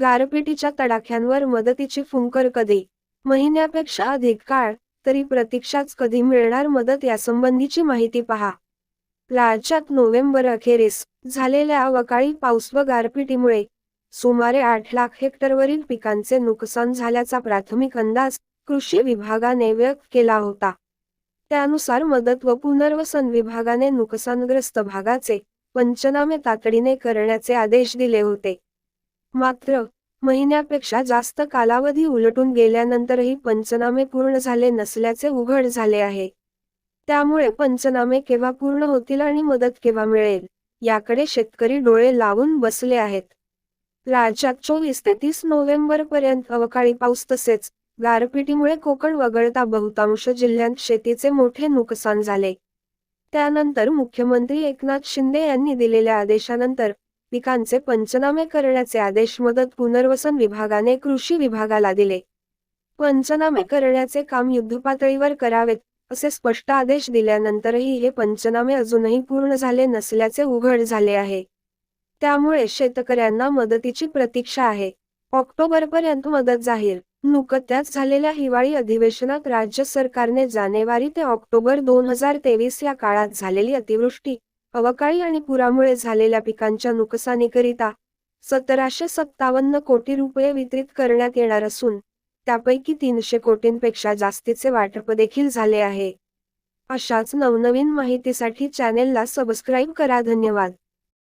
गारपिटीच्या तडाख्यांवर मदतीची फुंकर कधी? महिन्यापेक्षा अधिक काळ तरी प्रतीक्षाच कधी मिळणार मदत यासंबंधीची माहिती पहा. राज्यात नोव्हेंबर अखेरीस झालेल्या अवकाळी पाऊस व गारपिटीमुळे सुमारे आठ लाख हेक्टरवरील पिकांचे नुकसान झाल्याचा प्राथमिक अंदाज कृषी विभागाने व्यक्त केला होता. त्यानुसार मदत व पुनर्वसन विभागाने नुकसानग्रस्त भागाचे पंचनामे तातडीने करण्याचे आदेश दिले होते. मात्र महिन्यापेक्षा जास्त कालावधी उलटून गेल्यानंतरही पंचनामे पूर्ण झाले नसल्याचे उघड झाले आहे. त्यामुळे पंचनामे केव्हा पूर्ण होतील आणि मदत केव्हा मिळेल याकडे शेतकरी डोळे लावून बसले आहेत. राज्यात चोवीस ते तीस नोव्हेंबर पर्यंत अवकाळी पाऊस तसेच गारपिटीमुळे कोकण वगळता बहुतांश जिल्ह्यांत शेतीचे मोठे नुकसान झाले. त्यानंतर मुख्यमंत्री एकनाथ शिंदे यांनी दिलेल्या आदेशानंतर पिकांचे पंचनामे करण्याचे आदेश मदत पुनर्वसन विभागाने कृषी विभागाला दिले. पंचनामे करण्याचे काम युद्धपातळीवर करावेत असे स्पष्ट आदेश दिल्यानंतरही हे पंचनामे अजूनही पूर्ण झाले नसल्याचे उघड झाले आहे. त्यामुळे शेतकऱ्यांना मदतीची प्रतीक्षा आहे. ऑक्टोबरपर्यंत मदत जाहीर. नुकत्याच झालेल्या हिवाळी अधिवेशनात राज्य सरकारने जानेवारी ते ऑक्टोबर दोन हजार तेवीस या काळात झालेली अतिवृष्टी अवकाळी आणि पुरामुळे झालेल्या पिकांच्या नुकसानीकरिता सतराशे सत्तावन्न कोटी रुपये वितरित करण्यात येणार असून त्यापैकी तीनशे कोटींपेक्षा जास्तीचे वाटप देखील झाले आहे. अशाच नवनवीन माहितीसाठी चॅनेलला सबस्क्राईब करा. धन्यवाद.